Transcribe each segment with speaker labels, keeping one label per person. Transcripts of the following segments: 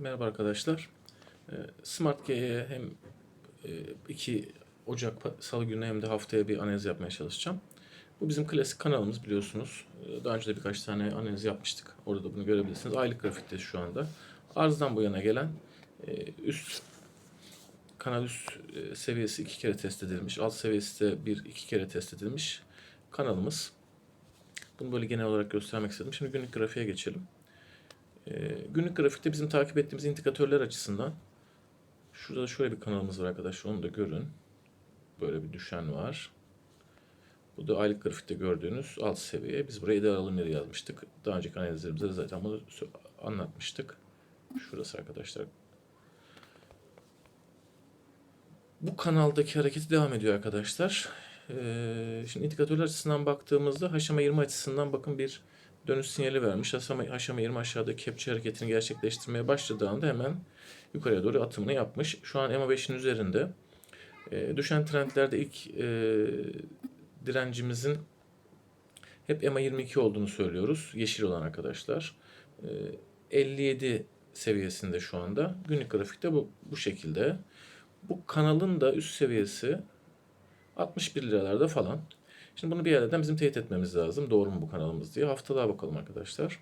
Speaker 1: Merhaba arkadaşlar. Ee, Smart G'ye hem e, 2 Ocak pa- Salı günü hem de haftaya bir analiz yapmaya çalışacağım. Bu bizim klasik kanalımız biliyorsunuz. Ee, Daha önce de birkaç tane analiz yapmıştık. Orada da bunu görebilirsiniz. Aylık grafikte şu anda. Arzdan bu yana gelen e, üst kanal üst e, seviyesi iki kere test edilmiş. Alt seviyesi de bir iki kere test edilmiş kanalımız. Bunu böyle genel olarak göstermek istedim. Şimdi günlük grafiğe geçelim. Ee, günlük grafikte bizim takip ettiğimiz indikatörler açısından şurada da şöyle bir kanalımız var arkadaşlar onu da görün. Böyle bir düşen var. Bu da aylık grafikte gördüğünüz alt seviye. Biz buraya ideal alım yeri yazmıştık. Daha önceki analizlerimizde de zaten bunu anlatmıştık. Şurası arkadaşlar. Bu kanaldaki hareketi devam ediyor arkadaşlar. Ee, şimdi indikatörler açısından baktığımızda haşama 20 açısından bakın bir dönüş sinyali vermiş. Haşama, haşama 20 aşağıda kepçe hareketini gerçekleştirmeye başladığı anda hemen yukarıya doğru atımını yapmış. Şu an EMA5'in üzerinde. Ee, düşen trendlerde ilk e, direncimizin hep EMA 22 olduğunu söylüyoruz. Yeşil olan arkadaşlar. Ee, 57 seviyesinde şu anda. Günlük grafikte bu, bu şekilde. Bu kanalın da üst seviyesi 61 liralarda falan. Şimdi bunu bir yerden bizim teyit etmemiz lazım. Doğru mu bu kanalımız diye. Haftalığa bakalım arkadaşlar.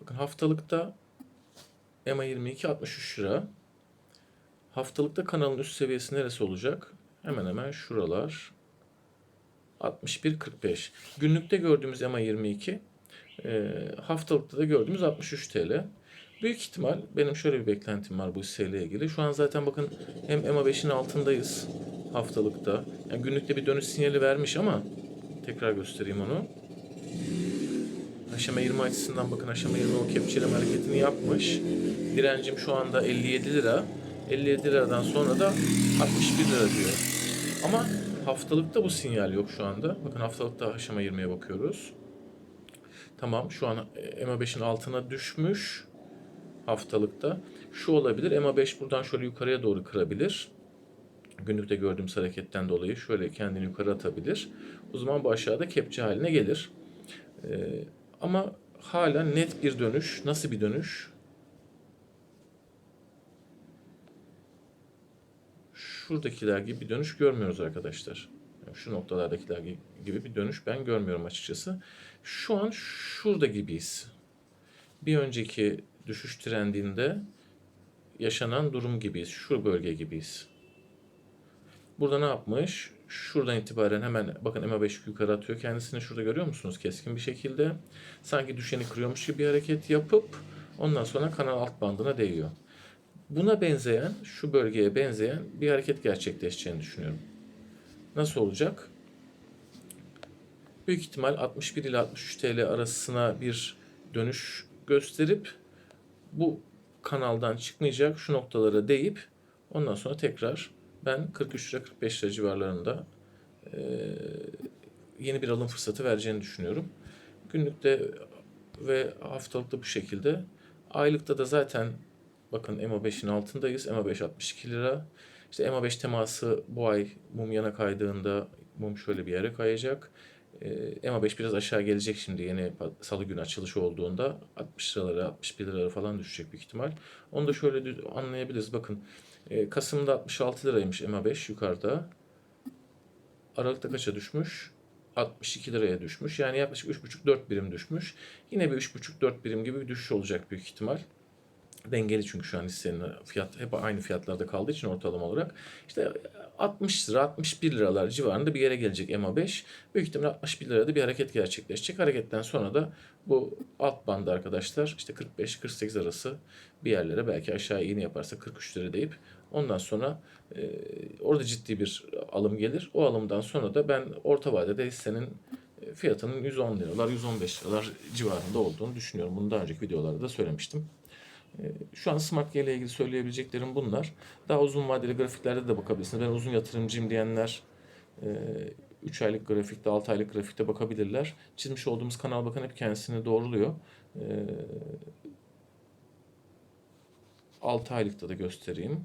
Speaker 1: Bakın haftalıkta EMA 22 63 lira. Haftalıkta kanalın üst seviyesi neresi olacak? Hemen hemen şuralar. 61.45. Günlükte gördüğümüz EMA 22, e, haftalıkta da gördüğümüz 63 TL. Büyük ihtimal benim şöyle bir beklentim var bu hisseyle ilgili. Şu an zaten bakın hem EMA 5'in altındayız haftalıkta. Yani günlükte bir dönüş sinyali vermiş ama tekrar göstereyim onu. Aşama 20 açısından bakın aşama 20 o kepçeleme hareketini yapmış. Direncim şu anda 57 lira. 57 liradan sonra da 61 lira diyor. Ama haftalıkta bu sinyal yok şu anda. Bakın haftalıkta aşama 20'ye bakıyoruz. Tamam şu an EMA 5'in altına düşmüş haftalıkta. Şu olabilir. EMA 5 buradan şöyle yukarıya doğru kırabilir. Günlükte gördüğümüz hareketten dolayı şöyle kendini yukarı atabilir. O zaman bu aşağıda kepçe haline gelir. Ee, ama hala net bir dönüş. Nasıl bir dönüş? Şuradakiler gibi bir dönüş görmüyoruz arkadaşlar. Yani şu noktalardakiler gi- gibi bir dönüş ben görmüyorum açıkçası. Şu an şurada gibiyiz. Bir önceki düşüş trendinde yaşanan durum gibiyiz. Şu bölge gibiyiz. Burada ne yapmış? Şuradan itibaren hemen bakın MA5 yukarı atıyor kendisini. Şurada görüyor musunuz? Keskin bir şekilde. Sanki düşeni kırıyormuş gibi bir hareket yapıp ondan sonra kanal alt bandına değiyor. Buna benzeyen, şu bölgeye benzeyen bir hareket gerçekleşeceğini düşünüyorum. Nasıl olacak? Büyük ihtimal 61 ile 63 TL arasına bir dönüş gösterip bu kanaldan çıkmayacak şu noktalara değip ondan sonra tekrar ben 43 lira 45 lira civarlarında eee, yeni bir alım fırsatı vereceğini düşünüyorum. Günlükte ve haftalıkta bu şekilde. Aylıkta da zaten bakın EMA5'in altındayız. EMA5 62 lira. İşte EMA5 teması bu ay mum yana kaydığında mum şöyle bir yere kayacak. Ee, EMA5 biraz aşağı gelecek şimdi yeni salı günü açılışı olduğunda 60 liralara 61 liralara falan düşecek büyük ihtimal. Onu da şöyle anlayabiliriz. Bakın e, Kasım'da 66 liraymış EMA5 yukarıda. Aralıkta kaça düşmüş? 62 liraya düşmüş. Yani yaklaşık 3,5-4 birim düşmüş. Yine bir 3,5-4 birim gibi bir düşüş olacak büyük ihtimal. Dengeli çünkü şu an hissenin fiyat hep aynı fiyatlarda kaldığı için ortalama olarak. İşte 60 lira 61 liralar civarında bir yere gelecek EMA 5. Büyük ihtimal 61 lirada bir hareket gerçekleşecek. Hareketten sonra da bu alt bandı arkadaşlar işte 45-48 arası bir yerlere belki aşağı iğne yaparsa 43 lira deyip ondan sonra e, orada ciddi bir alım gelir. O alımdan sonra da ben orta vadede hissenin fiyatının 110 liralar 115 liralar civarında olduğunu düşünüyorum. Bunu daha önceki videolarda da söylemiştim. Şu an Smart ile ilgili söyleyebileceklerim bunlar. Daha uzun vadeli grafiklerde de bakabilirsiniz. Ben uzun yatırımcıyım diyenler 3 aylık grafikte, 6 aylık grafikte bakabilirler. Çizmiş olduğumuz kanal bakın hep kendisini doğruluyor. 6 aylıkta da göstereyim.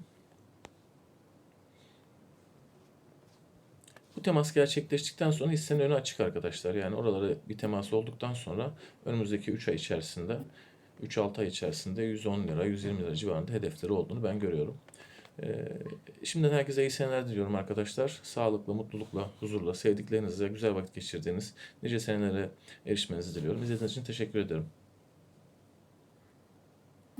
Speaker 1: Bu temas gerçekleştikten sonra hissenin önü açık arkadaşlar. Yani oralara bir temas olduktan sonra önümüzdeki 3 ay içerisinde 3-6 ay içerisinde 110 lira, 120 lira civarında hedefleri olduğunu ben görüyorum. Ee, Şimdiden herkese iyi seneler diliyorum arkadaşlar. Sağlıkla, mutlulukla, huzurla, sevdiklerinizle güzel vakit geçirdiğiniz nice senelere erişmenizi diliyorum. İzlediğiniz için teşekkür ederim.